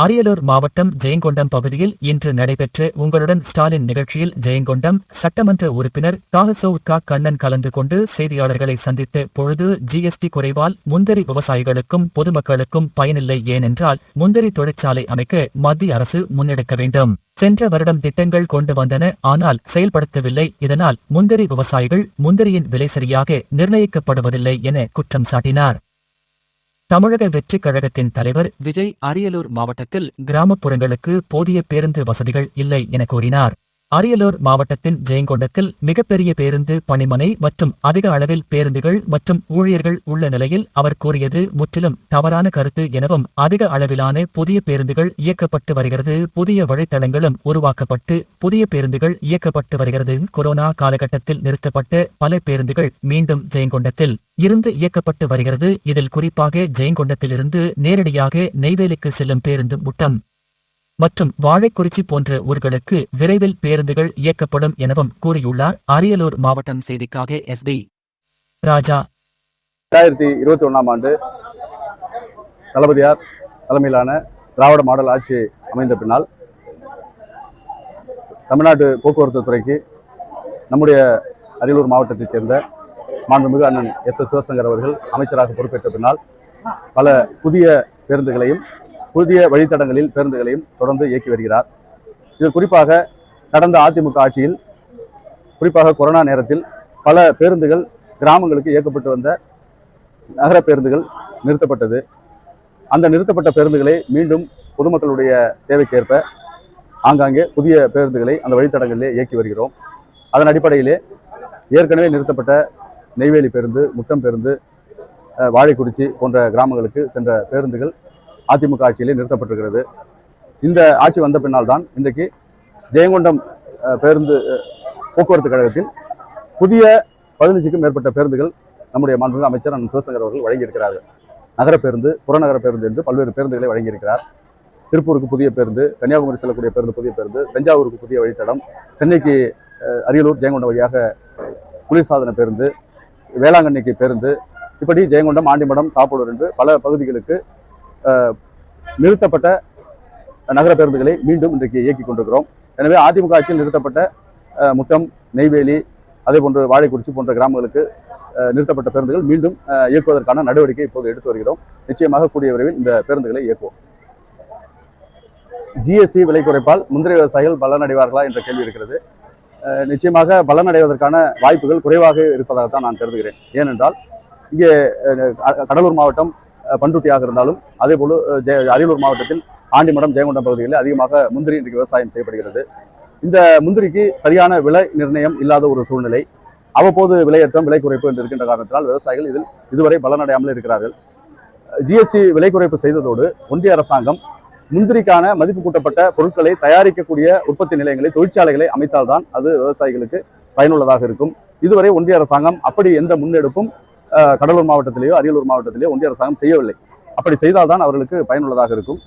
அரியலூர் மாவட்டம் ஜெயங்கொண்டம் பகுதியில் இன்று நடைபெற்ற உங்களுடன் ஸ்டாலின் நிகழ்ச்சியில் ஜெயங்கொண்டம் சட்டமன்ற உறுப்பினர் தாகசோவுக்கா கண்ணன் கலந்து கொண்டு செய்தியாளர்களை சந்தித்த பொழுது ஜிஎஸ்டி குறைவால் முந்திரி விவசாயிகளுக்கும் பொதுமக்களுக்கும் பயனில்லை ஏனென்றால் முந்திரி தொழிற்சாலை அமைக்க மத்திய அரசு முன்னெடுக்க வேண்டும். சென்ற வருடம் திட்டங்கள் கொண்டு வந்தன ஆனால் செயல்படுத்தவில்லை. இதனால் முந்திரி விவசாயிகள் முந்திரியின் விலை சரியாக நிர்ணயிக்கப்படுவதில்லை என குற்றம் சாட்டினார். தமிழக வெற்றிக் கழகத்தின் தலைவர் விஜய் அரியலூர் மாவட்டத்தில் கிராமப்புறங்களுக்கு போதிய பேருந்து வசதிகள் இல்லை என கூறினார். அரியலூர் மாவட்டத்தின் ஜெயங்கொண்டத்தில் மிகப்பெரிய பேருந்து பணிமனை மற்றும் அதிக அளவில் பேருந்துகள் மற்றும் ஊழியர்கள் உள்ள நிலையில் அவர் கூறியது முற்றிலும் தவறான கருத்து எனவும் அதிக அளவிலான புதிய பேருந்துகள் இயக்கப்பட்டு வருகிறது புதிய வழித்தடங்களும் உருவாக்கப்பட்டு புதிய பேருந்துகள் இயக்கப்பட்டு வருகிறது. கொரோனா காலகட்டத்தில் நிறுத்தப்பட்ட பல பேருந்துகள் மீண்டும் ஜெயங்கொண்டத்தில் இருந்து இயக்கப்பட்டு வருகிறது. இதில் குறிப்பாக ஜெயங்கொண்டத்திலிருந்து நேரடியாக நெய்வேலிக்கு செல்லும் பேருந்து முட்டம் மற்றும் வாழைக்குறிச்சி போன்ற ஊர்களுக்கு விரைவில் பேருந்துகள் இயக்கப்படும் எனவும் கூறியுள்ளார் அரியலூர் மாவட்டம் செய்திக்காக எஸ்பி ராஜா. ரெண்டாயிரத்தி இருபத்தி ஒன்றாம் ஆண்டு தளபதியார் தலைமையிலான திராவிட மாடல் ஆட்சி அமைந்த பின்னால் தமிழ்நாட்டு போக்குவரத்து துறைக்கு நம்முடைய அரியலூர் மாவட்டத்தைச் சேர்ந்த மாண்புமிகு அண்ணன் எஸ் எஸ் சிவசங்கர் அவர்கள் அமைச்சராக பொறுப்பேற்ற பின்னால் பல புதிய பேருந்துகளையும் புதிய வழித்தடங்களில் பேருந்துகளையும் தொடர்ந்து இயக்கி வருகிறார். இது குறிப்பாக கடந்த அதிமுக ஆட்சியில் குறிப்பாக கொரோனா நேரத்தில் பல பேருந்துகள் கிராமங்களுக்கு இயக்கப்பட்டு வந்த நகர பேருந்துகள் நிறுத்தப்பட்டது. அந்த நிறுத்தப்பட்ட பேருந்துகளை மீண்டும் பொதுமக்களுடைய தேவைக்கேற்ப ஆங்காங்கே புதிய பேருந்துகளை அந்த வழித்தடங்களிலே இயக்கி வருகிறோம். அதன் அடிப்படையிலே ஏற்கனவே நிறுத்தப்பட்ட நெய்வேலி பேருந்து முட்டம் பேருந்து வாழைக்குறிச்சி போன்ற கிராமங்களுக்கு சென்ற பேருந்துகள் அதிமுக ஆட்சியிலே நிறுத்தப்பட்டிருக்கிறது. இந்த ஆட்சி வந்த பின்னால் தான் இன்றைக்கு ஜெயங்கொண்டம் பேருந்து போக்குவரத்து கழகத்தில் புதிய பதினஞ்சுக்கும் மேற்பட்ட பேருந்துகள் நம்முடைய மாண்புமிகு அமைச்சர் அண்ணன் சிவசங்கர் அவர்கள் வழங்கியிருக்கிறார்கள். நகர பேருந்து புறநகர பேருந்து என்று பல்வேறு பேருந்துகளை வழங்கியிருக்கிறார். திருப்பூருக்கு புதிய பேருந்து கன்னியாகுமரி செல்லக்கூடிய பேருந்து புதிய பேருந்து தஞ்சாவூருக்கு புதிய வழித்தடம் சென்னைக்கு அரியலூர் ஜெயங்கொண்டம் வழியாக குளிர்சாதன பேருந்து வேளாங்கண்ணிக்கு பேருந்து இப்படி ஜெயங்கொண்டம் ஆண்டிமடம் தாப்பூர் என்று பல பகுதிகளுக்கு நிறுத்தப்பட்ட நகர பேருந்துகளை மீண்டும் இன்றைக்கு இயக்கி கொண்டிருக்கிறோம். எனவே அதிமுக ஆட்சியில் நிறுத்தப்பட்ட அஹ், முட்டம் நெய்வேலி அதே போன்று வாழைக்குறிச்சி போன்ற கிராமங்களுக்கு நிறுத்தப்பட்ட பேருந்துகள் மீண்டும் இயக்குவதற்கான நடவடிக்கை இப்போது எடுத்து வருகிறோம். நிச்சயமாக கூடிய விரைவில் இந்த பேருந்துகளை இயக்குவோம். ஜிஎஸ்டி விலை குறைப்பால் முந்திரி விவசாயிகள் பலனடைவார்களா என்ற கேள்வி இருக்கிறது. அஹ், நிச்சயமாக பலனடைவதற்கான வாய்ப்புகள் குறைவாக இருப்பதாகத்தான் நான் கருதுகிறேன். ஏனென்றால் இங்கே கடலூர் மாவட்டம் பண்ருட்டியாக இருந்தாலும் அதே போல ஜெய அரியலூர் மாவட்டத்தில் ஆண்டிமடம் ஜெயங்கொண்டம் பகுதிகளில் அதிகமாக முந்திரி இன்றைக்கு விவசாயம் செய்யப்படுகிறது. இந்த முந்திரிக்கு சரியான விலை நிர்ணயம் இல்லாத ஒரு சூழ்நிலை. அவ்வப்போது விலையேற்றம் விலை குறைப்பு என்று இருக்கின்ற காரணத்தினால் விவசாயிகள் இதில் இதுவரை பலனடையாமல் இருக்கிறார்கள். ஜிஎஸ்டி விலை குறைப்பு செய்ததோடு ஒன்றிய அரசாங்கம் முந்திரிக்கான மதிப்பு கூட்டப்பட்ட பொருட்களை தயாரிக்கக்கூடிய உற்பத்தி நிலையங்களை தொழிற்சாலைகளை அமைத்தால்தான் அது விவசாயிகளுக்கு பயனுள்ளதாக இருக்கும். இதுவரை ஒன்றிய அரசாங்கம் அப்படி எந்த முன்னெடுப்பும் கடலூர் மாவட்டத்திலேயோ அரியலூர் மாவட்டத்திலேயோ ஒன்றிய அரசாங்கம் செய்யவில்லை. அப்படி செய்தால்தான் அவர்களுக்கு பயனுள்ளதாக இருக்கும்.